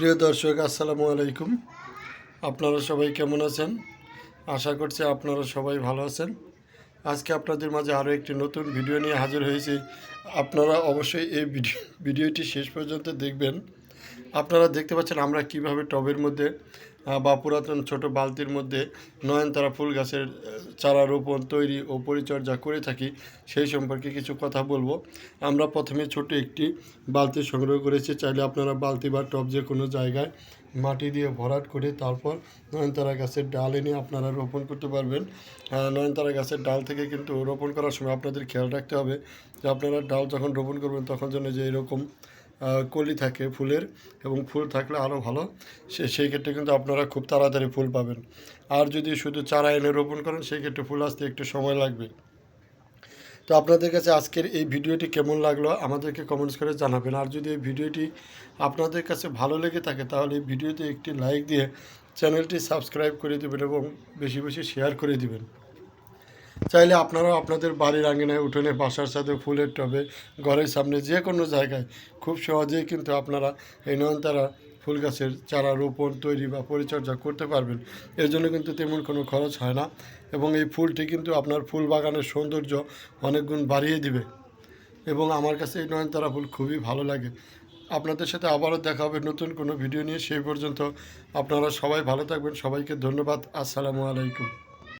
প্রিয় দর্শক, আসসালামু আলাইকুম। আপনারা সবাই কেমন আছেন? আশা করছি আপনারা সবাই ভালো আছেন। আজকে আপনাদের মাঝে আরও একটি নতুন ভিডিও নিয়ে হাজির হয়েছি। আপনারা অবশ্যই এই ভিডিও ভিডিওটি শেষ পর্যন্ত দেখবেন। আপনারা দেখতে পাচ্ছেন আমরা কীভাবে টবের মধ্যে বা পুরাতন ছোট বালতির মধ্যে নয়নতারা ফুল গাছের চারা রোপণ, তৈরি ও পরিচর্যা করে থাকি, সেই সম্পর্কে কিছু কথা বলব। আমরা প্রথমে ছোট একটি বালতি সংগ্রহ করেছি। চাইলে আপনারা বালতি বা টব যে কোনো জায়গায় মাটি দিয়ে ভরাট করে তারপর নয়নতারা গাছের ডাল এনে আপনারা রোপণ করতে পারবেন। নয়নতারা গাছের ডাল থেকে কিন্তু রোপণ করার সময় আপনাদের খেয়াল রাখতে হবে যে আপনারা ডাল যখন রোপণ করবেন তখন যেন যে এরকম কলি থাকে ফুলের এবং ফুল থাকলে আরও ভালো। সে, সেই ক্ষেত্রে কিন্তু আপনারা খুব তাড়াতাড়ি ফুল পাবেন। আর যদি শুধু চারা এনে রোপণ করেন, সেই ক্ষেত্রে ফুল আসতে একটু সময় লাগবে। তো আপনাদের কাছে আজকের এই ভিডিওটি কেমন লাগল, আমাদেরকে কমেন্টস করে জানাবেন। আর যদি এই ভিডিওটি আপনাদের কাছে ভালো লেগে থাকে, তাহলে এই ভিডিওতে একটি লাইক দিয়ে চ্যানেলটি সাবস্ক্রাইব করে দেবেন এবং বেশি বেশি শেয়ার করে দিবেন। চাইলে আপনারাও আপনাদের বাড়ির আঙিনায় উঠোনে বাসার সাথে ফুলের টবে, ঘরের সামনে যে কোনো জায়গায় খুব সহজেই কিন্তু আপনারা এই নয়নতারা ফুল গাছের চারা রোপণ, তৈরি বা পরিচর্যা করতে পারবেন। এর জন্য কিন্তু তেমন কোনো খরচ হয় না এবং এই ফুলটি কিন্তু আপনার ফুল বাগানের সৌন্দর্য অনেক গুণ বাড়িয়ে দিবে এবং আমার কাছে এই নয়নতারা ফুল খুবই ভালো লাগে। আপনাদের সাথে আবারও দেখা হবে নতুন কোনো ভিডিও নিয়ে, সেই পর্যন্ত আপনারা সবাই ভালো থাকবেন। সবাইকে ধন্যবাদ। আসসালামু আলাইকুম।